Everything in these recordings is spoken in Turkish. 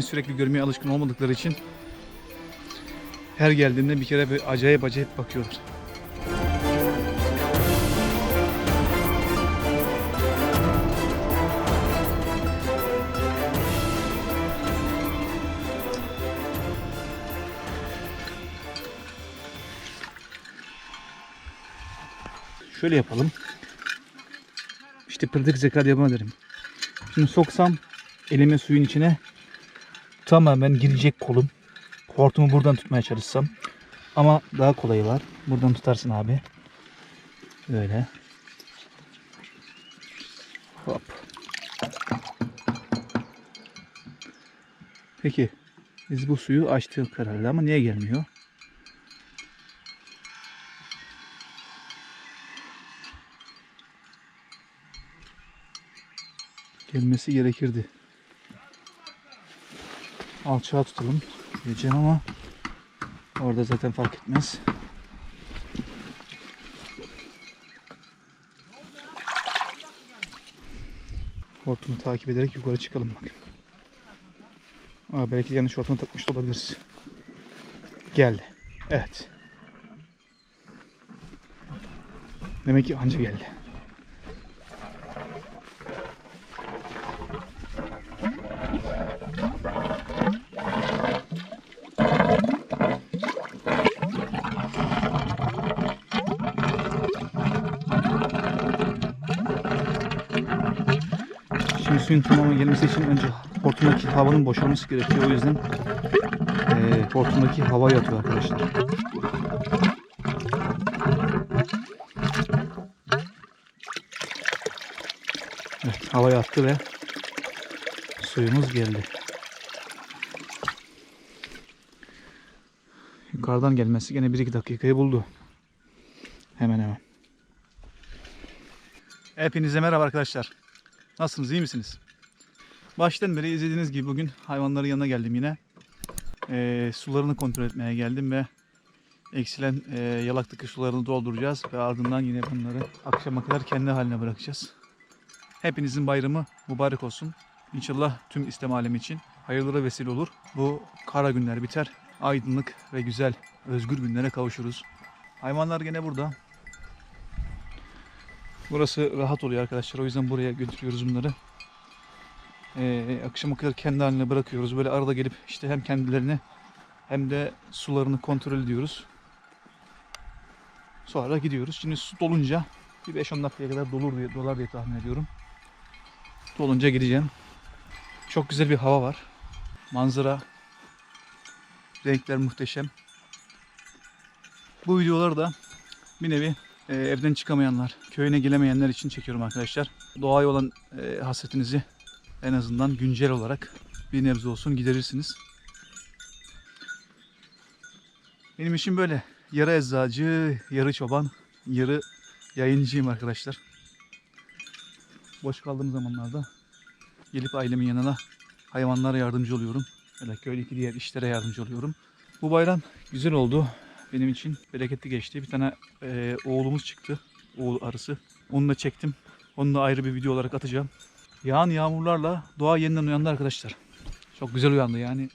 beni sürekli görmeye alışkın olmadıkları için her geldiğimde bir kere bir acayip acayip bakıyorlar. Şöyle yapalım. İşte pratik zeka yapma derim. Şimdi soksam elimi suyun içine tamamen girecek kolum. Hortumu buradan tutmaya çalışsam. Ama daha kolayı var. Buradan tutarsın abi. Böyle. Hop. Peki. Biz bu suyu açtık herhalde ama niye gelmiyor? Gelmesi gerekirdi. Alçağa tutalım diyeceğim ama orada zaten fark etmez. Hortumu takip ederek yukarı çıkalım bak. Aa, belki yanlış hortumu takmış da olabiliriz. Geldi. Evet. Demek ki anca geldi. Şimdi suyun tamamen gelmesi için önce hortumdaki havanın boşalması gerekiyor. O yüzden eee hortumdaki hava yatıyor arkadaşlar. Evet, hava yattı ve suyumuz geldi. Yukarıdan gelmesi gene 1-2 dakikayı buldu. Hemen hemen. Hepinize merhaba arkadaşlar. Nasılsınız, iyi misiniz? Baştan beri izlediğiniz gibi bugün hayvanların yanına geldim yine. Ee, sularını kontrol etmeye geldim ve eksilen e, yalaktaki sularını dolduracağız ve ardından yine bunları akşama kadar kendi haline bırakacağız. Hepinizin bayramı mübarek olsun. İnşallah tüm İslam alemi için hayırlara vesile olur. Bu kara günler biter. Aydınlık ve güzel, özgür günlere kavuşuruz. Hayvanlar gene burada. Burası rahat oluyor arkadaşlar. O yüzden buraya götürüyoruz bunları. Ee, akşama kadar kendi haline bırakıyoruz. Böyle arada gelip işte hem kendilerini hem de sularını kontrol ediyoruz. Sonra gidiyoruz. Şimdi su dolunca bir 5-10 dakikaya kadar dolur diye, dolar diye tahmin ediyorum. Dolunca gideceğim. Çok güzel bir hava var. Manzara, renkler muhteşem. Bu videoları da bir nevi e, evden çıkamayanlar, köyüne gelemeyenler için çekiyorum arkadaşlar. Doğaya olan e, hasretinizi en azından güncel olarak bir nebze olsun giderirsiniz. Benim işim böyle. Yarı eczacı, yarı çoban, yarı yayıncıyım arkadaşlar. Boş kaldığım zamanlarda gelip ailemin yanına hayvanlara yardımcı oluyorum. Da köydeki diğer işlere yardımcı oluyorum. Bu bayram güzel oldu. Benim için bereketli geçti. Bir tane e, oğlumuz çıktı. Oğul arısı. Onu da çektim. Onu da ayrı bir video olarak atacağım. Yağan yağmurlarla doğa yeniden uyandı arkadaşlar. Çok güzel uyandı yani.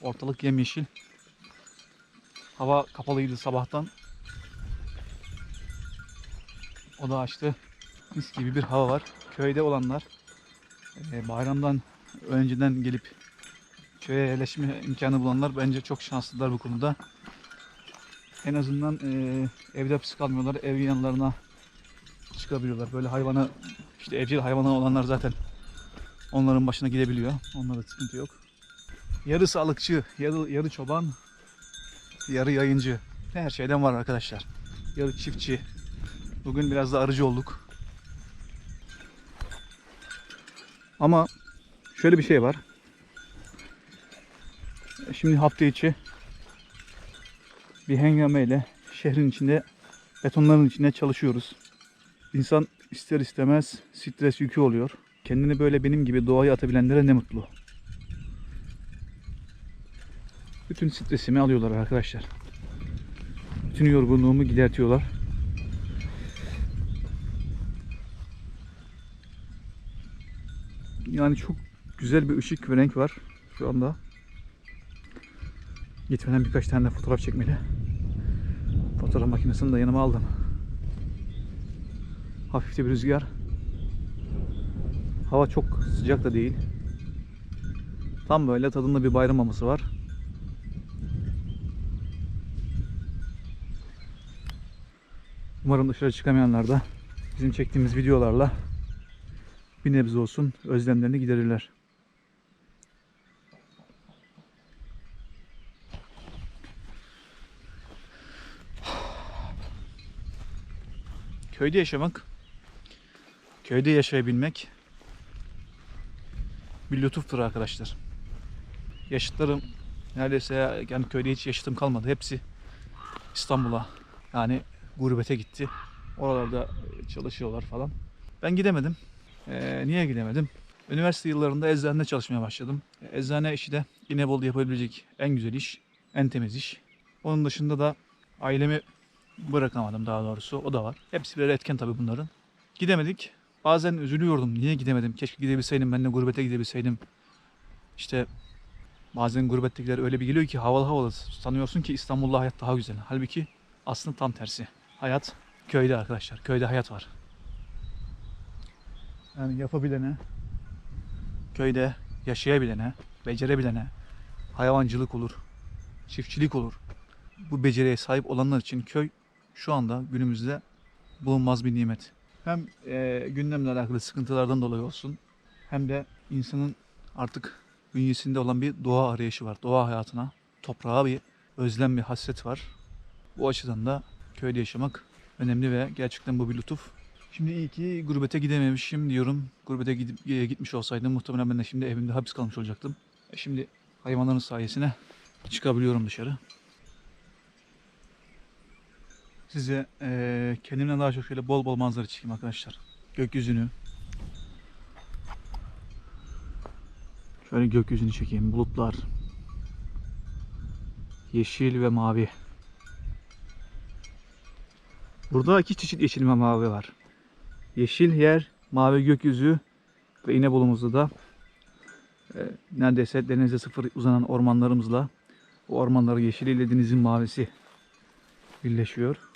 Ortalık yemyeşil. Hava kapalıydı sabahtan. O da açtı. Mis gibi bir hava var. Köyde olanlar e, bayramdan önceden gelip köye yerleşme imkanı bulanlar bence çok şanslılar bu konuda. En azından e, evde hapis kalmıyorlar. Ev yanlarına çıkabiliyorlar. Böyle hayvana işte evcil hayvanı olanlar zaten onların başına gidebiliyor. Onlarda sıkıntı yok. Yarı sağlıkçı, yarı, yarı çoban, yarı yayıncı. Her şeyden var arkadaşlar. Yarı çiftçi. Bugün biraz da arıcı olduk. Ama şöyle bir şey var. Şimdi hafta içi bir hengameyle şehrin içinde betonların içinde çalışıyoruz. İnsan ister istemez stres yükü oluyor. Kendini böyle benim gibi doğaya atabilenlere ne mutlu. Bütün stresimi alıyorlar arkadaşlar. Bütün yorgunluğumu gidertiyorlar. Yani çok güzel bir ışık ve renk var. şu anda. Gitmeden birkaç tane de fotoğraf çekmeli. Fotoğraf makinesini de yanıma aldım. Hafif de bir rüzgar. Hava çok sıcak da değil. Tam böyle tadında bir bayram havası var. Umarım dışarı çıkamayanlar da bizim çektiğimiz videolarla bir nebze olsun özlemlerini giderirler. Köyde yaşamak, köyde yaşayabilmek bir lütuftur arkadaşlar. Yaşıtlarım neredeyse yani köyde hiç yaşıtım kalmadı. Hepsi İstanbul'a yani gurbete gitti. Oralarda çalışıyorlar falan. Ben gidemedim. Ee, niye gidemedim? Üniversite yıllarında eczanede çalışmaya başladım. Eczane işi de İnebolu'da yapabilecek en güzel iş, en temiz iş. Onun dışında da ailemi bırakamadım daha doğrusu. O da var. Hepsi birer etken tabii bunların. Gidemedik. Bazen üzülüyordum. Niye gidemedim? Keşke gidebilseydim. Ben de gurbete gidebilseydim. İşte bazen gurbettekiler öyle bir geliyor ki havalı havalı. Sanıyorsun ki İstanbul'da hayat daha güzel. Halbuki aslında tam tersi. Hayat köyde arkadaşlar. Köyde hayat var. Yani yapabilene, köyde yaşayabilene, becerebilene, hayvancılık olur, çiftçilik olur. Bu beceriye sahip olanlar için köy şu anda günümüzde bulunmaz bir nimet. Hem e, gündemle alakalı sıkıntılardan dolayı olsun hem de insanın artık bünyesinde olan bir doğa arayışı var. Doğa hayatına, toprağa bir özlem, bir hasret var. Bu açıdan da köyde yaşamak önemli ve gerçekten bu bir lütuf. Şimdi iyi ki gurbete gidememişim diyorum. Gurbete gidip e, gitmiş olsaydım muhtemelen ben de şimdi evimde hapis kalmış olacaktım. E şimdi hayvanların sayesinde çıkabiliyorum dışarı. Size e, kendimden daha çok şöyle bol bol manzara çekeyim arkadaşlar. Gökyüzünü. Şöyle gökyüzünü çekeyim. Bulutlar. Yeşil ve mavi. Burada iki çeşit yeşil ve mavi var. Yeşil yer, mavi gökyüzü ve İnebolu'muzda da e, neredeyse denize sıfır uzanan ormanlarımızla o ormanları yeşiliyle denizin mavisi birleşiyor.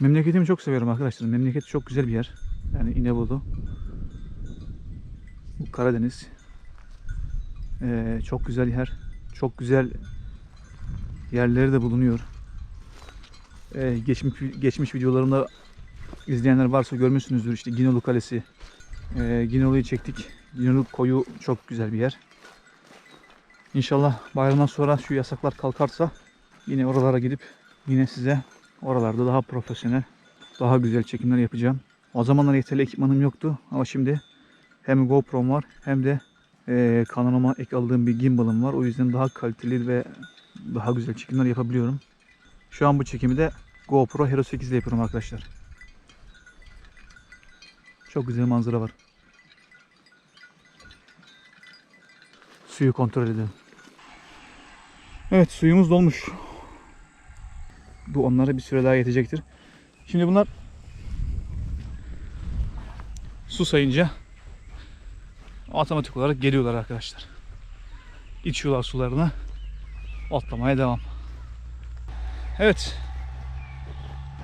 Memleketimi çok seviyorum arkadaşlar. Memleket çok güzel bir yer. Yani İnebolu. Karadeniz. Ee, çok güzel yer. Çok güzel yerleri de bulunuyor. Ee, geçmiş geçmiş videolarımda izleyenler varsa görmüşsünüzdür. İşte Ginolu Kalesi. Ee, Ginolu'yu çektik. Ginolu koyu çok güzel bir yer. İnşallah bayramdan sonra şu yasaklar kalkarsa yine oralara gidip yine size oralarda daha profesyonel, daha güzel çekimler yapacağım. O zamanlar yeterli ekipmanım yoktu ama şimdi hem GoPro'm var hem de e, kanalıma ek aldığım bir gimbal'ım var. O yüzden daha kaliteli ve daha güzel çekimler yapabiliyorum. Şu an bu çekimi de GoPro Hero 8 ile yapıyorum arkadaşlar. Çok güzel manzara var. Suyu kontrol edelim. Evet suyumuz dolmuş. Bu onlara bir süre daha yetecektir. Şimdi bunlar su sayınca otomatik olarak geliyorlar arkadaşlar. İçiyorlar sularını. Otlamaya devam. Evet.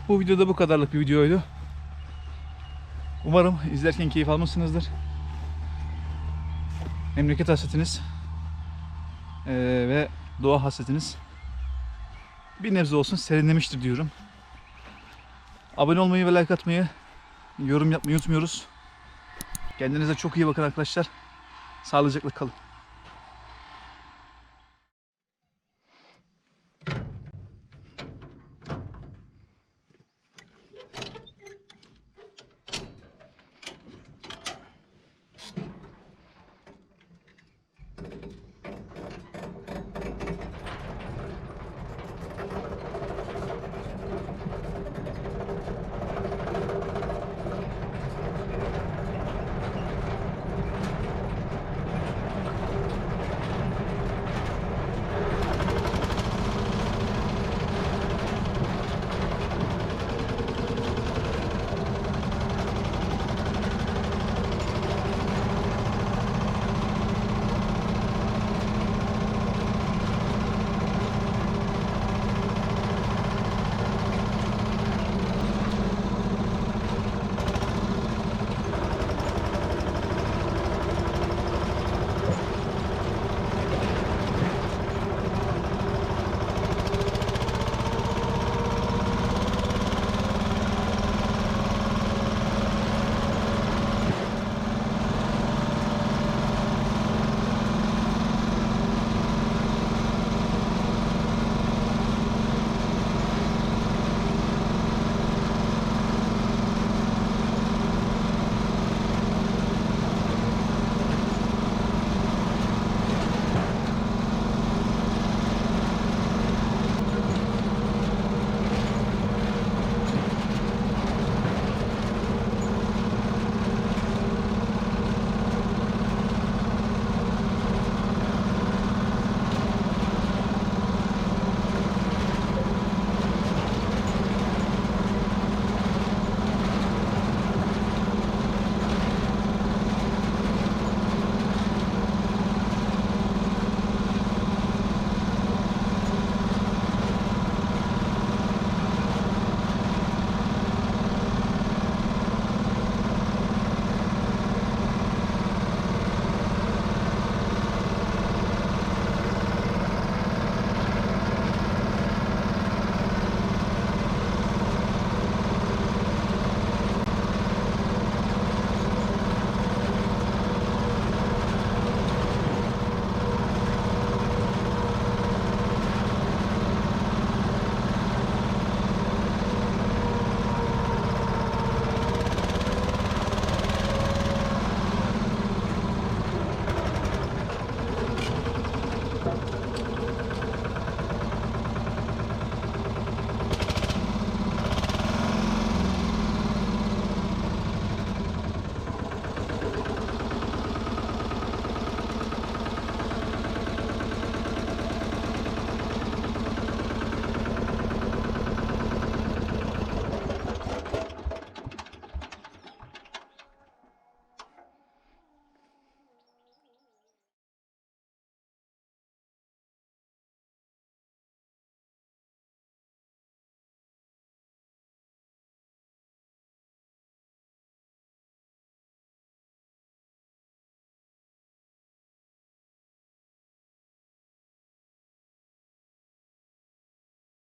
Bu videoda bu kadarlık bir videoydu. Umarım izlerken keyif almışsınızdır. Memleket hasretiniz eee, ve doğa hasretiniz bir nebze olsun serinlemiştir diyorum. Abone olmayı ve like atmayı, yorum yapmayı unutmuyoruz. Kendinize çok iyi bakın arkadaşlar. Sağlıcakla kalın.